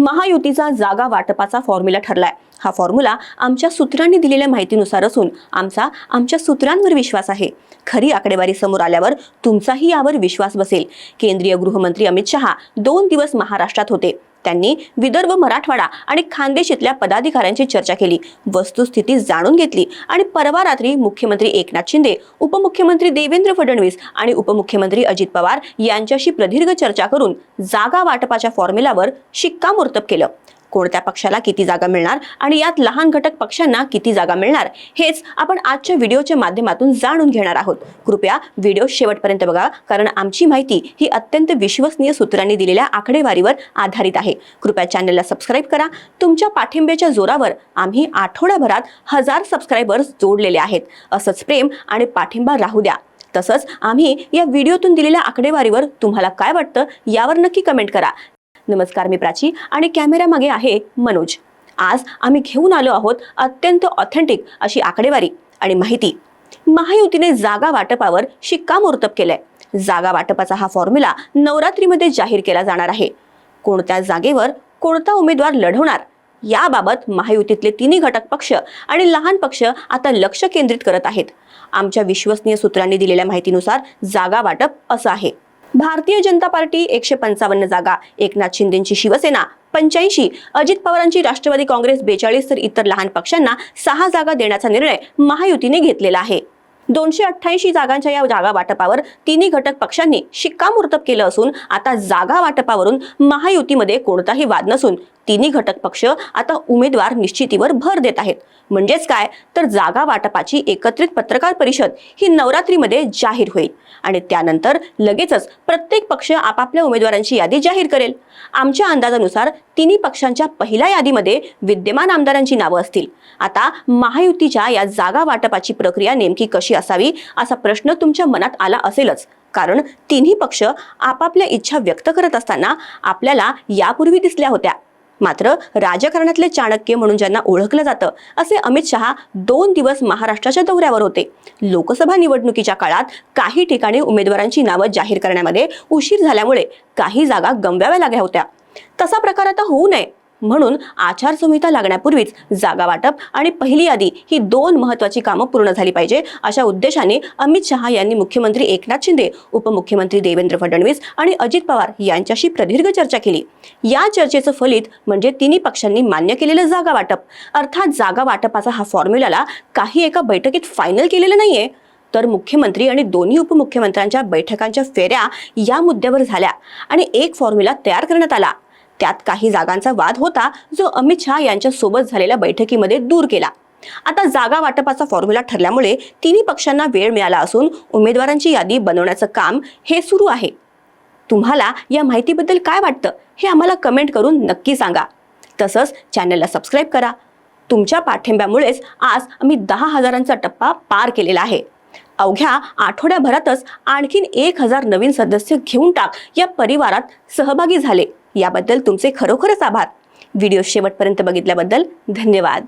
महायुतीचा जागा वाटपाचा फॉर्म्युला ठरलाय. हा फॉर्म्युला आमच्या सूत्रांनी दिलेल्या माहितीनुसार असून आमचा आमच्या सूत्रांवर विश्वास आहे. खरी आकडेवारी समोर आल्यावर तुमचाही यावर विश्वास बसेल. केंद्रीय गृहमंत्री अमित शहा दोन दिवस महाराष्ट्रात होते. त्यांनी विदर्भ मराठवाडा आणि खानदेश इथल्या पदाधिकाऱ्यांची चर्चा केली. वस्तुस्थिती जाणून घेतली आणि परवा रात्री मुख्यमंत्री एकनाथ शिंदे उपमुख्यमंत्री देवेंद्र फडणवीस आणि उपमुख्यमंत्री अजित पवार यांच्याशी प्रदीर्घ चर्चा करून जागा वाटपाच्या फॉर्म्युलावर शिक्कामोर्तब केलं. कोणत्या पक्षाला किती जागा मिळणार आणि यात लहान घटक पक्षांना किती जागा मिळणार हेच आपण आजच्या व्हिडिओच्या माध्यमातून जाणून घेणार आहोत. कृपया व्हिडिओ शेवटपर्यंत बघा कारण आमची माहिती ही अत्यंत विश्वसनीय सूत्रांनी दिलेल्या आकडेवारीवर आधारित आहे. कृपया चॅनलला सबस्क्राईब करा. तुमच्या पाठिंब्याच्या जोरावर आम्ही आठवड्याभरात हजार सबस्क्रायबर्स जोडलेले आहेत. असंच प्रेम आणि पाठिंबा राहू द्या. तसंच आम्ही या व्हिडिओतून दिलेल्या आकडेवारीवर तुम्हाला काय वाटतं यावर नक्की कमेंट करा. नमस्कार मी प्राची आणि कॅमेऱ्यामागे आहे मनोज. आज आम्ही घेऊन आलो आहोत अत्यंत ऑथेंटिक अशी आकडेवारी आणि माहिती. महायुतीने जागा वाटपावर शिक्कामोर्तब केलंय. जागा वाटपाचा हा फॉर्म्युला नवरात्रीमध्ये जाहीर केला जाणार आहे. कोणत्या जागेवर कोणता उमेदवार लढवणार याबाबत महायुतीतले तिन्ही घटक पक्ष आणि लहान पक्ष आता लक्ष केंद्रित करत आहेत. आमच्या विश्वसनीय सूत्रांनी दिलेल्या माहितीनुसार जागा वाटप असं आहे. भारतीय जनता पार्टी एकशे पंचावन्न जागा एकनाथ शिंदेची शिवसेना पंच्याऐंशी अजित पवारांची राष्ट्रवादी काँग्रेस बेचाळीस तर इतर लहान पक्षांना सहा जागा देण्याचा निर्णय महायुतीने घेतलेला आहे. दोनशे अठ्ठ्याऐंशी जागांच्या या जागा वाटपावर तिन्ही घटक पक्षांनी शिक्कामोर्तब केलं असून आता जागा वाटपावरून महायुतीमध्ये कोणताही वाद नसून तिन्ही घटक पक्ष आता उमेदवार निश्चितीवर भर देत आहेत. म्हणजेच काय? तर जागा वाटपाची एकत्रित पत्रकार परिषद ही नवरात्रीमध्ये जाहीर होईल. आणि त्यानंतर लगेचच प्रत्येक पक्ष आपापल्या उमेदवारांची यादी जाहीर करेल. आमच्या अंदाजानुसार तिन्ही पक्षांच्या पहिल्या यादीमध्ये विद्यमान आमदारांची नावं असतील. आता महायुतीच्या या जागा वाटपाची प्रक्रिया नेमकी कशी असावी असा प्रश्न तुमच्या मनात आला असेलच. कारण तिन्ही पक्ष आपापल्या इच्छा व्यक्त करत असताना आपल्याला यापूर्वी दिसल्या होत्या. मात्र राजकारणातले चाणक्य म्हणून ज्यांना ओळखलं जातं असे अमित शहा दोन दिवस महाराष्ट्राच्या दौऱ्यावर होते. लोकसभा निवडणुकीच्या काळात काही ठिकाणी उमेदवारांची नावं जाहीर करण्यामध्ये उशीर झाल्यामुळे काही जागा गमवाव्या लागल्या होत्या. तसा प्रकार आता होऊ नये म्हणून आचारसंहिता लागण्यापूर्वीच जागा वाटप आणि पहिली यादी ही दोन महत्वाची कामं पूर्ण झाली पाहिजे अशा उद्देशाने अमित शहा यांनी मुख्यमंत्री एकनाथ शिंदे उपमुख्यमंत्री देवेंद्र फडणवीस आणि अजित पवार यांच्याशी प्रदीर्घ चर्चा केली. या चर्चेचं फलित म्हणजे तिन्ही पक्षांनी मान्य केलेलं जागा वाटप. अर्थात जागा वाटपाचा हा फॉर्म्युलाला काही एका बैठकीत फायनल केलेलं नाहीये. तर मुख्यमंत्री आणि दोन्ही उपमुख्यमंत्र्यांच्या बैठकांच्या फेऱ्या या मुद्द्यावर झाल्या आणि एक फॉर्म्युला तयार करण्यात आला. त्यात काही जागांचा वाद होता जो अमित शहा यांच्या सोबत झालेल्या बैठकीमध्ये दूर केला. आता जागा वाटपाचा फॉर्म्युला ठरल्यामुळे तिन्ही पक्षांना वेळ मिळाला असून उमेदवारांची यादी बनवण्याचं काम हे सुरू आहे. तुम्हाला या माहितीबद्दल काय वाटतं हे आम्हाला कमेंट करून नक्की सांगा. तसंच चॅनलला सबस्क्राईब करा. तुमच्या पाठिंब्यामुळेच आज आम्ही दहा हजारांचा टप्पा पार केलेला आहे. अवघ्या आठवड्याभरातच आणखीन एक हजार नवीन सदस्य घेऊन टाक या परिवारात सहभागी झाले. याबद्दल तुमचे खरोखरच आभार. व्हिडिओ शेवटपर्यंत बघितल्याबद्दल धन्यवाद.